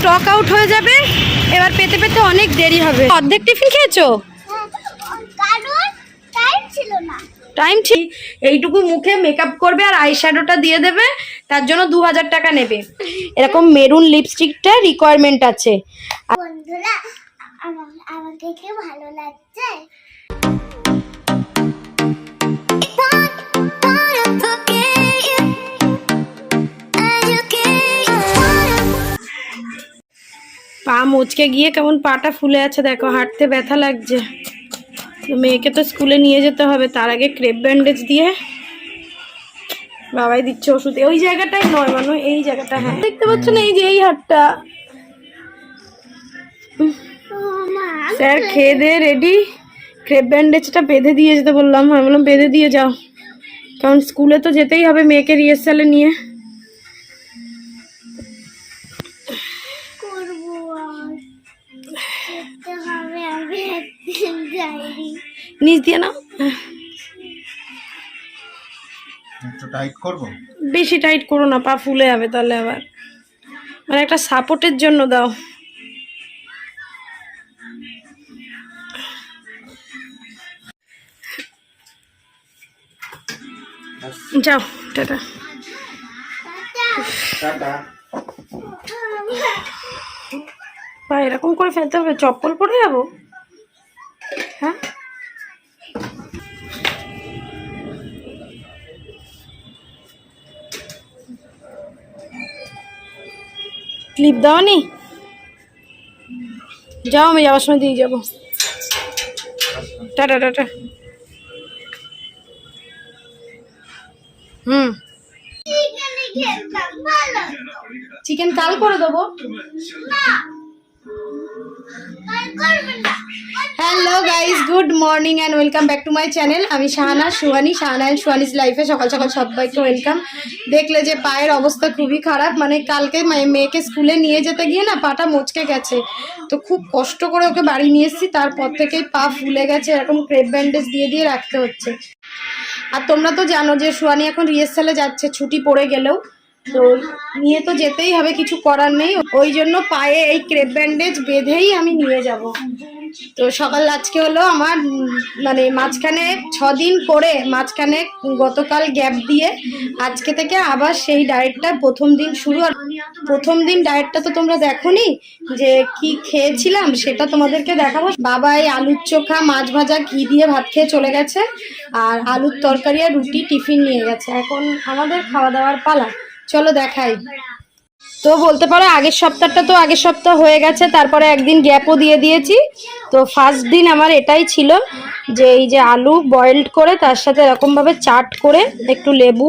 Stock out হয়ে যাবে। এবার পেতে পেতে অনেক দেরি হবে। অর্ধেক টিফিন খেয়েছো? টাইম ছিল না। টাইম ঠিক। এইটুকু মুখে মেকআপ করবে আর আইশ্যাডোটা দিয়ে দেবে। তার জন্য দু হাজার টাকা নেবে। এরকম মেরুন লিপস্টিকটা রিকোয়ারমেন্ট আছে। বন্ধুরা আমাকে কি ভালো লাগছে? পা মুচকে গিয়ে কেমন পাটা ফুলে আছে, দেখো, হাঁটতে ব্যথা লাগছে। তো মেয়েকে তো স্কুলে নিয়ে যেতে হবে, তার আগে ক্রেপ ব্যান্ডেজ দিয়ে বাবাই দিচ্ছে ওষুধ। ওই জায়গাটাই নয়, মানু, এই জায়গাটা হ্যাঁ। দেখতে পাচ্ছ না, এই যে এই হাটটা। স্যার, খেয়ে দে, রেডি। ক্রেপ ব্যান্ডেজটা বেঁধে দিয়ে যেতে বললাম, আমি বললাম, বেঁধে দিয়ে যাও। কারণ স্কুলে তো যেতেই হবে মেয়েকে রিহার্সালে নিয়ে। নিচ দিয়ে নাও। একটু টাইট করব? বেশি টাইট করো না পা ফুলে যাবে তাহলে আবার। মানে একটা সাপোর্টের জন্য দাও। যাও টাটা। টাটা। পা এরকম করে ফেলতে হবে চপ্পল পরে যাব? হ্যাঁ ক্লিপ দাও নি। যাও আমি যাওয়ার সময় দিয়ে যাব। Tata tata. হুম। চিকেন কাল করে দেবো। Hello guys good morning and welcome back to my channel আমি শাহানা, সুহানি, শাহানা অ্যান্ড সুহানিজ লাইফে সকাল সকাল সবাইকে ওয়েলকাম দেখলে যে পায়ের অবস্থা খুবই খারাপ মানে কালকে মেয়েকে স্কুলে নিয়ে যেতে গিয়ে না পাটা মচকে গেছে। তো খুব কষ্ট করে ওকে বাড়ি নিয়ে এসেছি, তারপর থেকেই পা ফুলে গেছে, এরকম ক্রেপ ব্যান্ডেজ দিয়ে দিয়ে রাখতে হচ্ছে। আর তোমরা তো জানো যে সুহানি এখন রিহার্সালে যাচ্ছে, ছুটি পড়ে গেলেও। তো নিয়ে তো যেতেই হবে, কিছু করার নেই। ওই জন্য পায়ে এই ক্রেপ ব্যান্ডেজ বেঁধেই আমি নিয়ে যাব। তো সকাল আজকে হলো আমার মানে মাঝখানে দিন করে মাঝখানে গতকাল গ্যাপ দিয়ে আজকে থেকে আবার সেই ডায়েটটা প্রথম দিন শুরু। আর প্রথম দিন ডায়েটটা তো তোমরা দেখোনি, যে কি খেয়েছিলাম সেটা তোমাদেরকে দেখাবো। বাবা এই আলুর চোখা, মাছ ভাজা, ঘি দিয়ে ভাত খেয়ে চলে গেছে। আর আলুর তরকারি আর রুটি টিফিন নিয়ে গেছে। এখন আমাদের খাওয়া দাওয়ার পালা। চলো দেখাই। তো বলতে পারো, আগের সপ্তাহটা তো আগের সপ্তাহ হয়ে গেছে, তারপরে একদিন গ্যাপও দিয়ে দিয়েছি। তো ফার্স্ট দিন আমার এটাই ছিল যে এই যে আলু বয়েলড করে, তার সাথে এরকমভাবে চাট করে, একটু লেবু,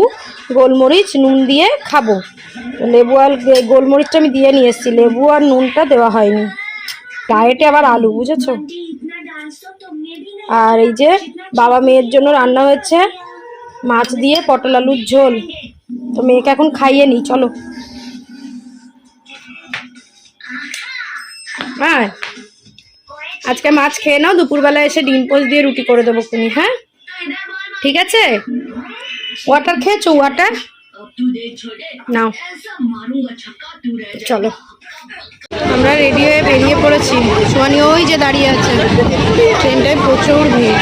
গোলমরিচ, নুন দিয়ে খাব। লেবু আর গোলমরিচটা আমি দিয়ে নিয়ে এসেছি, লেবু আর নুনটা দেওয়া হয়নি। ডায়েটে আবার আলু, বুঝেছ? আর এই যে বাবা মেয়ের জন্য রান্না হয়েছে, মাছ দিয়ে পটল আলুর ঝোল। তো মেয়েকে এখন খাইয়ে নিই চলো। হ্যাঁ আজকে মাছ খেয়ে নাও, দুপুরবেলা এসে ডিম পোস্ট দিয়ে রুটি করে দেবো তুমি হ্যাঁ? ঠিক আছে? ওয়াটার খেয়েছো, ওয়াটার? নাও। চলো। আমরা রেডি হয়ে বেরিয়ে পড়েছি। সোয়ানি ওই যে দাঁড়িয়ে আছে। ট্রেনটায় প্রচুর ভিড়।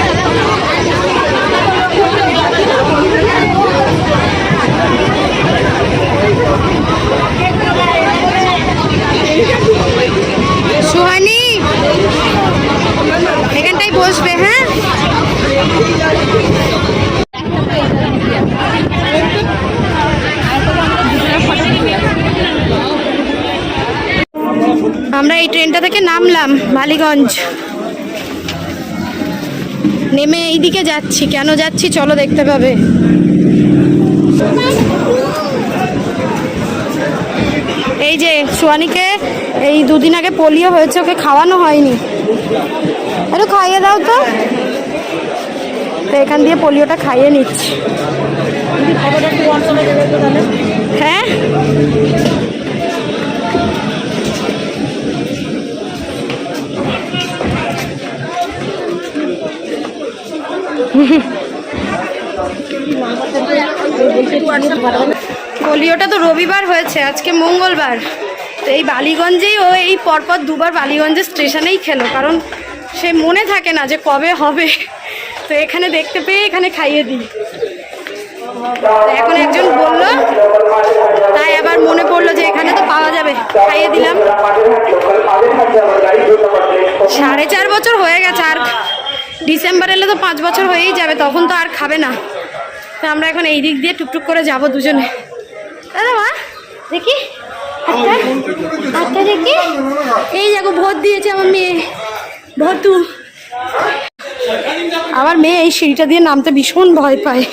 এখানটাই বসবে হ্যাঁ? আমরা এই ট্রেনটা থেকে নামলাম বালিগঞ্জ নেমে এইদিকে যাচ্ছি। কেন যাচ্ছি? চলো দেখতে পাবে। এই যে সোয়ানিকে এই দুদিন আগে পোলিও হয়েছে ওকে খাওয়ানো হয়নি। একটু খাইয়ে দাও তো। তো এখান দিয়ে পোলিওটা খাইয়ে নিচ্ছি। হ্যাঁ? পোলিওটা তো রবিবার হয়েছে, আজকে মঙ্গলবার। তো এই বালিগঞ্জেই ও এই পরপর দুবার বালিগঞ্জের স্টেশনেই খেলো, কারণ সে মনে থাকে না যে কবে হবে। তো এখানে দেখতে পেয়ে এখানে খাইয়ে দিই। এখন একজন বলল, তাই আবার মনে পড়ল যে এখানে তো পাওয়া যাবে, খাইয়ে দিলাম। সাড়ে চার বছর হয়ে গেছে, আর ডিসেম্বর এলে তো পাঁচ বছর হয়েই যাবে, তখন তো আর খাবে না। তো আমরা এখন এই দিক দিয়ে টুকটুক করে যাব দুজনে। দাদা মা, দেখি। দেখি। এই দেখো, ভোট দিয়েছে আমার মেয়ে। ভটু আমার মেয়ে এই সিঁড়িটা দিয়ে নামতে ভীষণ ভয় পায়।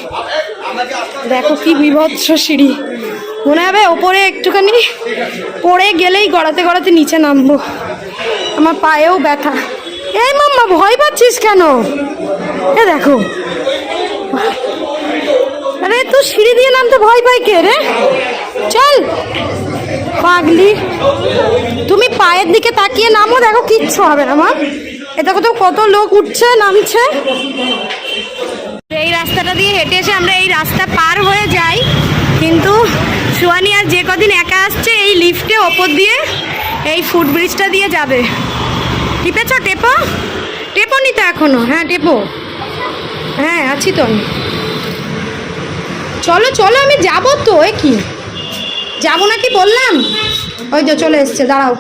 দেখো কি বিভৎস সিঁড়ি। মনে হবে ওপরে একটুখানি পড়ে গেলেই গড়াতে গড়াতে নিচে নামবো। আমার পায়েও ব্যথা। এই মাম্মা, ভয় পাচ্ছিস কেন? এ দেখো। আরে তুই সিঁড়ি দিয়ে নামতে ভয় পাই কে রে? চল। পাগলি। তুমি পায়ের দিকে তাকিয়ে নামো, দেখো কিচ্ছু হবে না, মা। এটা কত কত লোক উঠছে, নামছে। এই রাস্তাটা দিয়ে হেঁটে এসে আমরা এই রাস্তা পার হয়ে যাই। কিন্তু সুয়ানি আর যে কদিন একা আসছে, এই লিফটে ওপর দিয়ে এই ফুট ব্রিজটা দিয়ে যাবে। টিপেছ, টেপো? টেপো নি তো এখনও। হ্যাঁ টেপো। হ্যাঁ আছি তো আমি। চলো চলো, আমি যাব তো, এ কি? যাব না কি বললাম? ওই তো চলে এসছে, দাঁড়াও।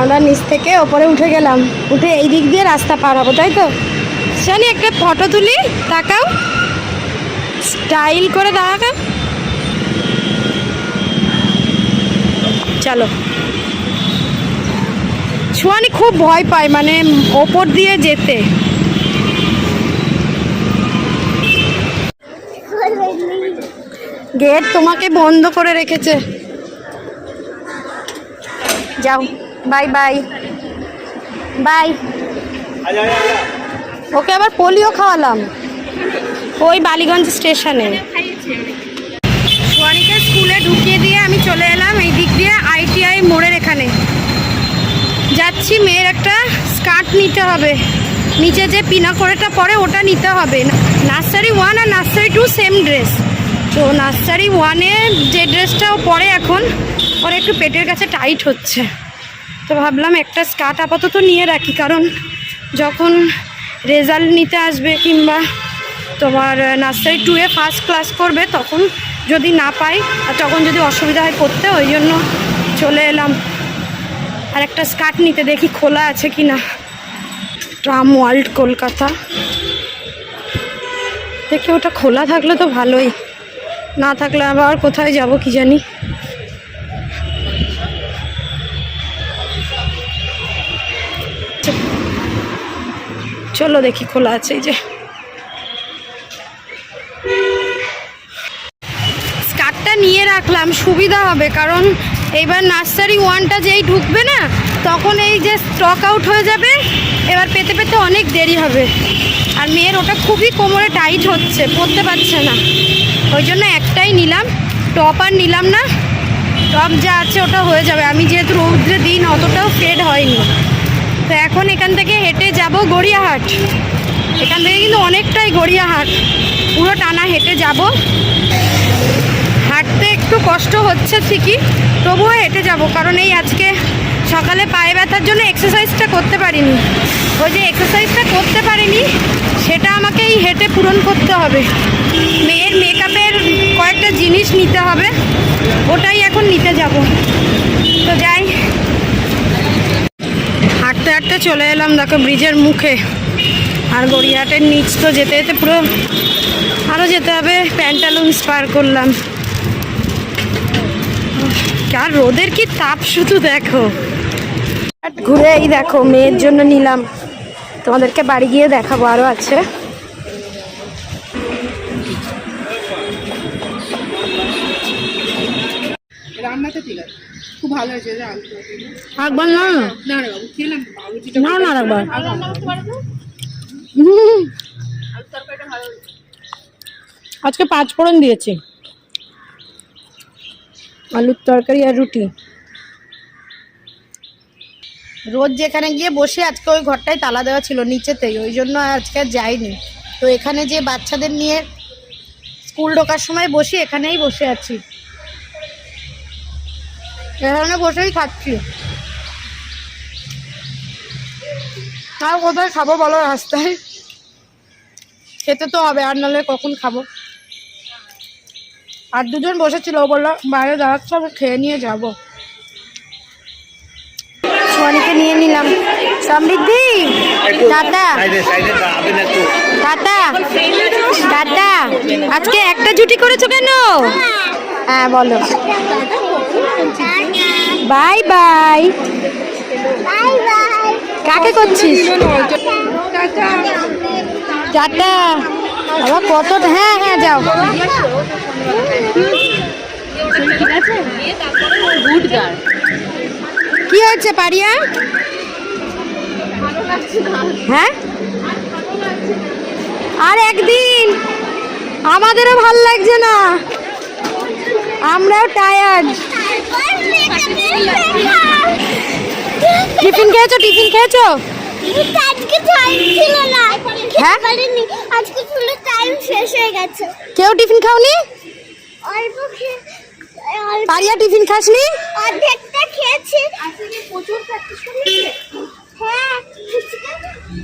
আমরা নিচ থেকে ওপরে উঠে গেলাম। উঠে এই দিক দিয়ে রাস্তা পার হব, তাই তো? শনি, একটা ফটো তুলি, তাকাও। স্টাইল করে দাঁড়াকা চলো। ছোয়ানি খুব ভয় পায় মানে ওপর দিয়ে যেতে। গেট তোমাকে বন্ধ করে রেখেছে। যাও, বাই বাই। বাই। ওকে আবার পোলিও খাওয়ালাম। ওই বালিগঞ্জ স্টেশনে। সোয়ানিকে স্কুলে ঢুকিয়ে দিয়ে আমি চলে এলাম, এই দিক দিয়ে আইটিআই মোড়ের এখানে। যাচ্ছি মেয়ের একটা স্কার্ট নিতে হবে। নিচে যে পিনা করেটা পরে ওটা নিতে হবে। নার্সারি ওয়ান আর নার্সারি টু সেম ড্রেস। তো নার্সারি ওয়ানে যে ড্রেসটাও পরে এখন, ওর একটু পেটের কাছে টাইট হচ্ছে। তো ভাবলাম একটা স্কার্ট আপাতত নিয়ে রাখি, কারণ যখন রেজাল্ট নিতে আসবে কিংবা তোমার নার্সারি টুয়ে ফার্স্ট ক্লাস করবে, তখন যদি না পাই আর তখন যদি অসুবিধা হয় পড়তে, ওই জন্য চলে এলাম। আর একটা স্কার্ট নিতে দেখি খোলা আছে কি না। Tram world Kolkata. দেখি ওটা খোলা থাকলে তো ভালোই। না থাকলে আবার কোথায় যাব কি জানি। চলো দেখি খোলা আছে এই যে। স্কার্টটা নিয়ে রাখলাম, সুবিধা হবে কারণ এইবার নার্সারি ওয়ানটা যেই ঢুকবে না, তখন এই যে স্টক আউট হয়ে যাবে, এবার পেতে পেতে অনেক দেরি হবে। আর মেয়ের ওটা খুবই কোমরে টাইট হচ্ছে পরতে পারছে না। ওই জন্য একটাই নিলাম টপ আর নিলাম না। টপ যা আছে ওটা হয়ে যাবে। আমি যেহেতু রৌদ্রে দিন, অতটাও ফেড হয়নি। তো এখন এখান থেকে হেঁটে যাব গড়িয়াহাট। এখান থেকে কিন্তু অনেকটাই গড়িয়াহাট। পুরো টানা হেঁটে যাব। একটু কষ্ট হচ্ছে ঠিকই, তবুও হেঁটে যাব, কারণ এই আজকে সকালে পায়ে ব্যথার জন্য এক্সারসাইজটা করতে পারিনি। ওই যে এক্সারসাইজটা করতে পারিনি, সেটা আমাকে এই হেঁটে পূরণ করতে হবে। মেয়ের মেকআপের কয়েকটা জিনিস নিতে হবে, ওটাই এখন নিতে যাব। তো যাই। হাঁটতে হাঁটতে চলে এলাম দেখো ব্রিজের মুখে। আর গড়িয়াহাটের নিচ তো যেতে যেতে পুরো আরও যেতে হবে প্যান্টালুন্স পার করলাম। আর রোদের কি তাপ শুধু দেখো? ঘুরে এই দেখো মেয়ের জন্য নিলাম। তোমাদেরকে বাড়ি গিয়ে দেখাবো আরও আছে। রান্নাটা ঠিক আছে। খুব ভালো হয়েছে একবার না। না রে বাবু খেলাম না না একবার। আজকে পাঁচ ফোড়ন দিয়েছি। আলুর তরকারি আর রুটি। রোজ যেখানে গিয়ে বসে আজকে ওই ঘরটায় তালা দেওয়া ছিল নিচেতেই, ওই জন্য আজকে যাইনি। তো এখানে যে বাচ্চাদের নিয়ে স্কুল ঢোকার সময় বসি এখানেই বসে আছি। এখানে বসেই খাচ্ছি আর কোথায় খাব বলো রাস্তায়? খেতে তো হবে, আর নাহলে কখন খাব? আর দুজন বসেছিল ও বলল বাইরে দাঁড়াচ্ছে আমি খেয়ে নিয়ে যাব। সোয়ানিকে নিয়ে নিলাম। সমৃদ্ধি দাদা। দাদা দাদা আজকে একটা জুটি করেছ কেন? হ্যাঁ বলো। Bye bye. কাকে করছিস? টাটা বাবা কত হ্যাঁ হ্যাঁ যাও। কি হয়েছে পারিয়া? হ্যাঁ? আর একদিন আমাদেরও ভালো লাগছে না। আমরাও টায়ার্ড টিফিন খেয়েছো? টিফিন খেয়েছো? আজকে টাইম ছিল না হ্যাঁ? আজকে ফুল টাইম শেষ হয়ে গেছে। কেউ টিফিন খাওনি? অল্প পারিয়া টিফিন খাসনি? অর্ধেকটা খেয়েছি। আজকে প্রচুর প্র্যাকটিস করেছি হ্যাঁ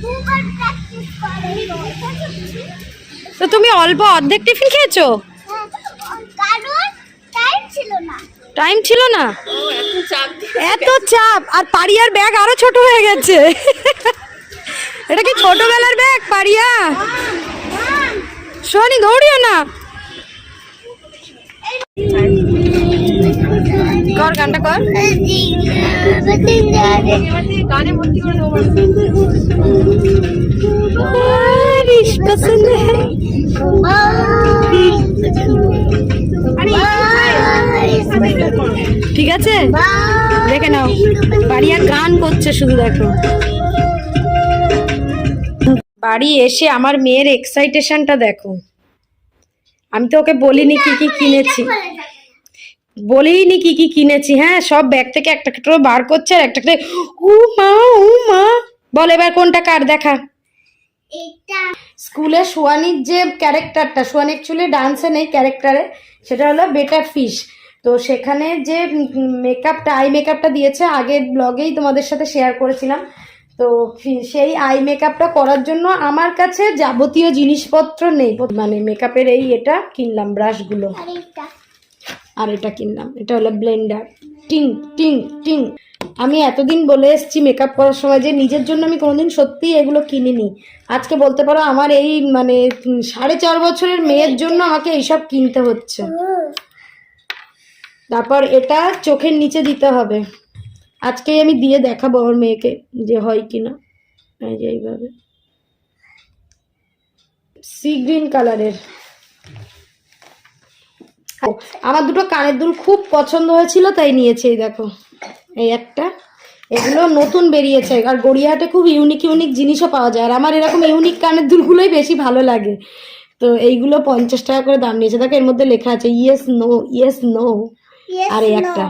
দুবার প্র্যাকটিস করে। তো তুমি অল্প অর্ধেক টিফিন খেয়েছো? কারণ টাইম ছিল না। টাইম ছিল না? এত চাপ আর পারিয়ার ব্যাগ আরও ছোট হয়ে গেছে। এটা কি ছোটবেলার ব্যাগ পারিয়া? শোনি দৌড়িও না। কর গানটা কর। গানে ভর্তি করে দেবো বারিশ পছন্দ হ্যায় ঠিক আছে? দেখে নাও। পারিয়া গান করছে শুধু দেখো। বাড়ি এসে আমার মেয়ের এক্সাইটেশনটা দেখো। আমি তো ওকে বলিনি কি কি কিনেছি। বলিনি কি কি কিনেছি হ্যাঁ সব ব্যাগ থেকে একটা একটা করে বার করছে আর একটা করে ও মা ও মা। বল এবার কোনটা কার দেখা? এটা স্কুলে সোয়ানির যে ক্যারেক্টারটা সোয়ানি অ্যাকচুয়ালি ডান্সে নেই ক্যারেক্টারে সেটা হলো বেটার ফিশ তো সেখানে যে মেকআপটা আই মেকআপটা দিয়েছে আগের ব্লগেই তোমাদের সাথে শেয়ার করেছিলাম। তো সেই আই মেকআপটা করার জন্য আমার কাছে যাবতীয় জিনিসপত্র নেই। মানে মেকআপের এই এটা কিনলাম ব্রাশগুলো। আর এটা আর এটা কিনলাম। এটা হলো ব্লেন্ডার। টিং টিং টিং। আমি এতদিন বলে এসেছি মেকআপ করার সময় যে নিজের জন্য আমি কোনোদিন সত্যিই এগুলো কিনিনি। আজকে বলতে পারো আমার এই মানে সাড়ে চার বছরের মেয়ের জন্য আমাকে এইসব কিনতে হচ্ছে। তারপর এটা চোখের নিচে দিতে হবে। আজকেই আমি দিয়ে দেখাবো আমার মেয়েকে যে হয় কিনা এই যে এইভাবে। সি গ্রিন কালারের আমার দুটো কানের দুল খুব পছন্দ হয়েছিল তাই নিয়েছি এই দেখো। এই একটা। এগুলো নতুন বেরিয়েছে আর গড়িয়াহাটে খুব ইউনিক ইউনিক জিনিসও পাওয়া যায়। আর আমার এরকম ইউনিক কানের দুলগুলোই বেশি ভালো লাগে। তো এইগুলো পঞ্চাশ টাকা করে দাম নিয়েছে। দেখো এর মধ্যে লেখা আছে ইয়েস নো ইয়েস নো আর এই একটা।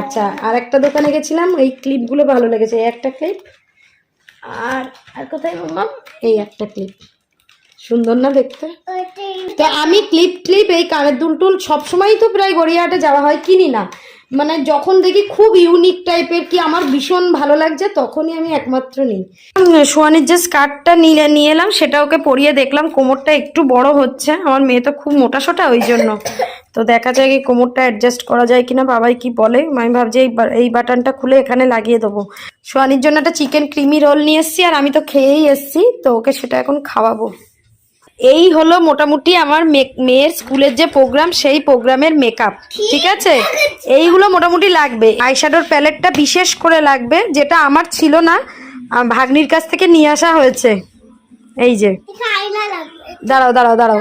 আচ্ছা আর একটা। দোকানে গেছিলাম এই ক্লিপগুলো ভালো লেগেছে। একটা ক্লিপ আর আর কোথায় বললাম? এই একটা ক্লিপ সুন্দর না দেখতে? তো আমি ক্লিপ ক্লিপ এই কানের দুল টুল সবসময়ই তো প্রায় গড়িয়াহাটে যাওয়া হয় কিনি না। মানে যখন দেখি খুব ইউনিক টাইপের কি আমার ভীষণ ভালো লাগছে, তখনই আমি একমাত্র নিই। সোয়ানির যে স্কার্টটা নিয়ে নিয়ে এলাম, সেটা ওকে পরিয়ে দেখলাম, কোমরটা একটু বড় হচ্ছে। আমার মেয়ে তো খুব মোটা সোটা, ওই জন্য। তো দেখা যায় কি কোমরটা অ্যাডজাস্ট করা যায় কিনা, বাবাই কি বলে। আমি ভাবছি এই এই বাটনটা খুলে এখানে লাগিয়ে দেবো। সোয়ানির জন্য একটা চিকেন ক্রিমি রোল নিয়ে এসেছি, আর আমি তো খেয়েই এসেছি, তো ওকে সেটা এখন খাওয়াবো। এই হলো মোটামুটি আমার মেয়ের স্কুলের যে প্রোগ্রাম সেই প্রোগ্রামের মেকআপ ঠিক আছে? এইগুলো মোটামুটি লাগবে। আইশ্যাডোর প্যালেটটা বিশেষ করে লাগবে যেটা আমার ছিল না ভাগ্নির কাছ থেকে নিয়ে আসা হয়েছে। এই যে। দাঁড়াও দাঁড়াও দাঁড়াও।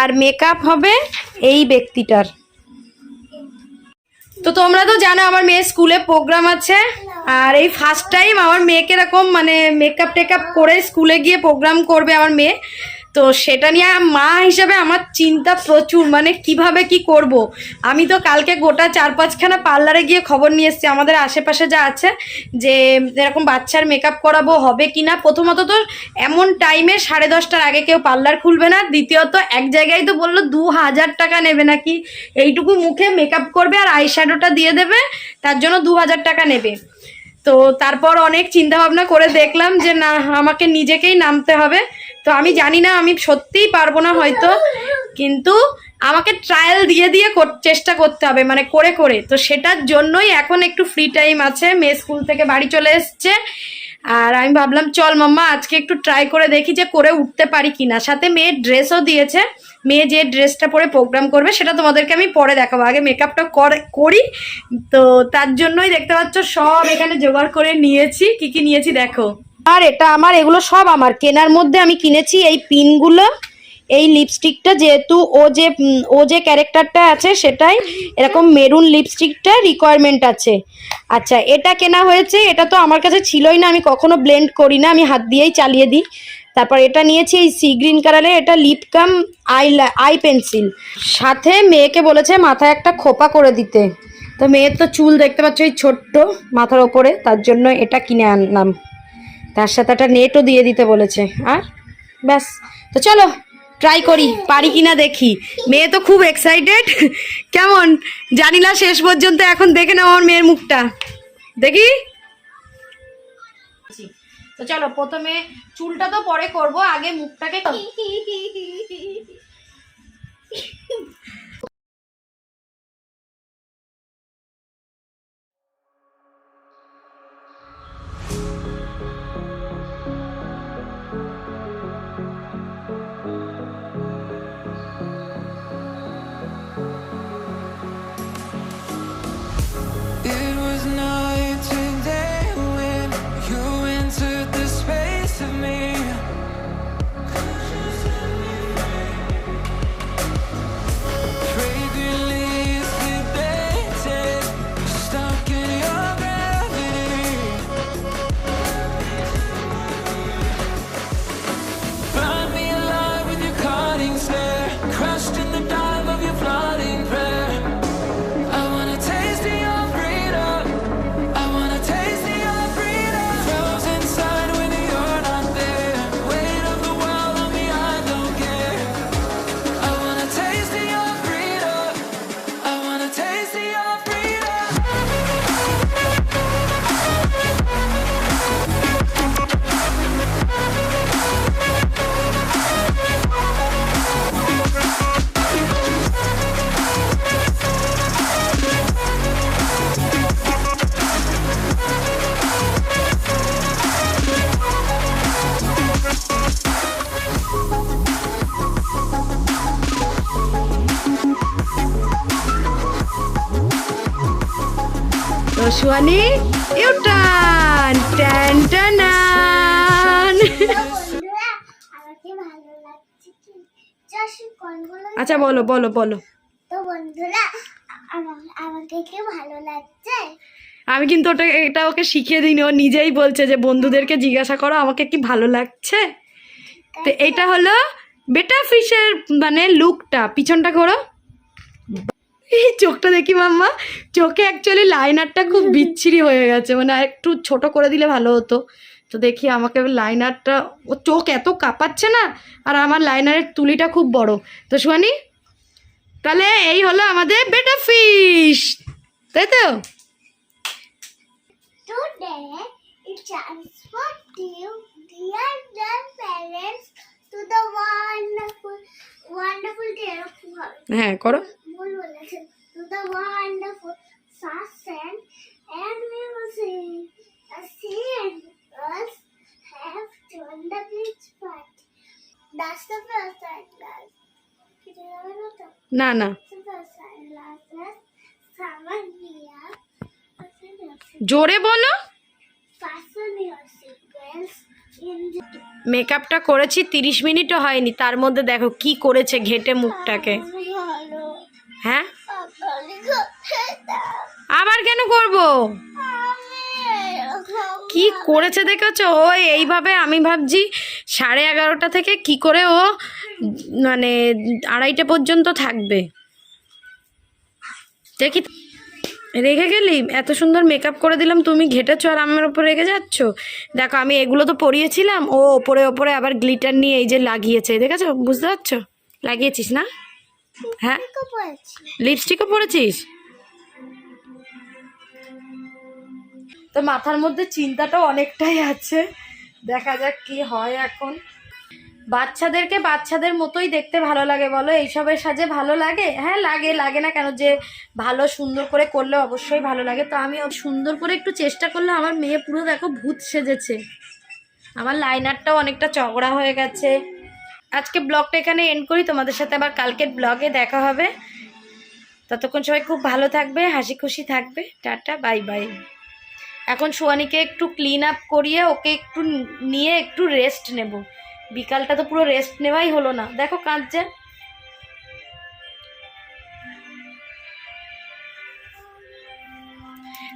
আর মেকআপ হবে এই ব্যক্তিটার। তো তোমরা তো জানো আমার মেয়ের স্কুলে প্রোগ্রাম আছে আর এই ফার্স্ট টাইম আমার মেয়েকে এরকম মানে মেকআপ টেকআপ করে স্কুলে গিয়ে প্রোগ্রাম করবে আমার মেয়ে। তো সেটা নিয়ে মা হিসাবে আমার চিন্তা প্রচুর মানে কীভাবে কি করব। আমি তো কালকে গোটা চার পাঁচখানা পার্লারে গিয়ে খবর নিয়ে এসেছি, আমাদের আশেপাশে যা আছে, যে এরকম বাচ্চার মেকআপ করাবো হবে কি না? প্রথমত তো এমন টাইমে সাড়ে দশটার আগে কেউ পার্লার খুলবে না, দ্বিতীয়ত এক জায়গায় তো বলল দু হাজার টাকা নেবে নাকি? এইটুকু মুখে মেকআপ করবে আর আইশ্যাডোটা দিয়ে দেবে, তার জন্য দু হাজার টাকা নেবে। তো তারপর অনেক চিন্তা ভাবনা করে দেখলাম যে না, আমাকে নিজেকেই নামতে হবে। তো আমি জানি না, আমি সত্যিই পারব না হয়তো, কিন্তু আমাকে ট্রায়াল দিয়ে দিয়ে চেষ্টা করতে হবে মানে করে করে। তো সেটার জন্যই এখন একটু ফ্রি টাইম আছে, মেয়ে স্কুল থেকে বাড়ি চলে এসছে। আর আমি ভাবলাম, চল মাম্মা, আজকে একটু ট্রাই করে দেখি যে করে উঠতে পারি কিনা। সাথে মেয়ের ড্রেসও দিয়েছে। মেয়ে যে ড্রেসটা পরে প্রোগ্রাম করবে, সেটা তোমাদেরকে আমি পরে দেখাবো। আগে মেকআপটা করি তো তার জন্যই দেখতে পাচ্ছ সব এখানে জোগাড় করে নিয়েছি। কি কি নিয়েছি দেখো। আর এটা আমার, এগুলো সব আমার। কেনার মধ্যে আমি কিনেছি এই পিনগুলো, এই লিপস্টিকটা যেহেতু ও যে ও যে ক্যারেক্টারটা আছে সেটাই, এরকম মেরুন লিপস্টিকটা রিকোয়ারমেন্ট আছে। আচ্ছা এটা কেনা হয়েছে, এটা তো আমার কাছে ছিলই না, আমি কখনো ব্লেন্ড করি না, আমি হাত দিয়েই চালিয়ে দিই। তারপর এটা নিয়েছি এই সি গ্রিন কালারের এটা lip cum eye eye pencil সাথে মেয়েকে বলেছে মাথায় একটা খোপা করে দিতে। তো মেয়ের তো চুল দেখতে পাচ্ছ, এই ছোট্ট মাথার ওপরে, তার জন্য এটা কিনে আনলাম। তার সাথে একটা নেটও দিয়ে দিতে বলেছে। আর ব্যাস, তো চলো ট্রাই করি, পারি কিনা দেখি। মেয়ে তো খুব এক্সাইটেড কেমন? জানি না শেষ পর্যন্ত এখন দেখে নাও আমার মেয়ের মুখটা। দেখি? তো চলো প্রথমে চুলটা তো পরে করব আগে মুখটাকে সুয়ানি ইউটান ট্যান টানান বন্ধুরা আমাকে ভালো লাগছে কি চাষি কোনগুলো আচ্ছা বলো বলো বলো। তো বন্ধুরা আমাকে কি ভালো লাগছে? আমি কিন্তু ওটা এটা ওকে শিখিয়ে দিইনি। ও নিজেই বলছে যে বন্ধুদেরকে জিজ্ঞাসা করো আমাকে কি ভালো লাগছে? তো এটা হলো বেটা ফিশের মানে লুকটা পিছনটা করো এই চোখটা দেখি মাম্মা। চোখে অ্যাকচুয়ালি লাইনারটা খুব বিচ্ছিরি হয়ে গেছে। মানে একটু ছোট করে দিলে ভালো হতো। তো দেখি আমাকে লাইনারটা ও চোখ এত কাঁপাচ্ছে না আর আমার লাইনারের তুলিটা খুব বড়। তো শুয়ানি তাহলে এই হলো আমাদের বেটা ফিশ তাই তো? হ্যাঁ it না না. জোরে বলো। মেকআপটা করেছি তিরিশ মিনিটও হয়নি, তার মধ্যে দেখো কি করেছে ঘেটে মুখটাকে। হ্যাঁ? আবার কেন করব? কি করেছে দেখেছ? ও এইভাবে আমি ভাবছি সাড়ে এগারোটা থেকে কি করে ও মানে আড়াইটা পর্যন্ত থাকবে। দেখি রেগে গেলি? এত সুন্দর মেকআপ করে দিলাম, তুমি ঘেটেছো আর আমার ওপর রেগে যাচ্ছ? দেখো, আমি এগুলো তো পরিয়েছিলাম, ও ওপরে ওপরে আবার গ্লিটার নিয়ে এই যে লাগিয়েছে, দেখেছ? বুঝতে পারছ? লাগিয়েছিস না? হ্যাঁ। লিপস্টিকও পরেছিস? তো মাথার মধ্যে চিন্তাটাও অনেকটাই আছে। দেখা যাক কি হয় এখন। বাচ্চাদেরকে বাচ্চাদের মতোই দেখতে ভালো লাগে বলো? এইসবের সাজে ভালো লাগে? হ্যাঁ লাগে লাগে না কেন যে ভালো, সুন্দর করে করলে অবশ্যই ভালো লাগে। তো আমি সুন্দর করে একটু চেষ্টা করলে আমার মেয়ে পুরো দেখো ভূত সেজেছে। আমার লাইনারটাও অনেকটা চগড়া হয়ে গেছে। আজকে ব্লগটা এখানে এন্ড করি, তোমাদের সাথে আবার কালকের ব্লগে দেখা হবে। ততক্ষণ সবাই খুব ভালো থাকবে, হাসি খুশি থাকবে। Tata, bye bye. এখন সোয়ানিকে একটু ক্লিন আপ করিয়ে ওকে একটু নিয়ে একটু রেস্ট নেব। বিকালটা তো পুরো রেস্ট নেওয়াই হলো না। দেখো কাঁদছে।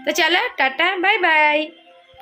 তো চলো টাটা বাই বাই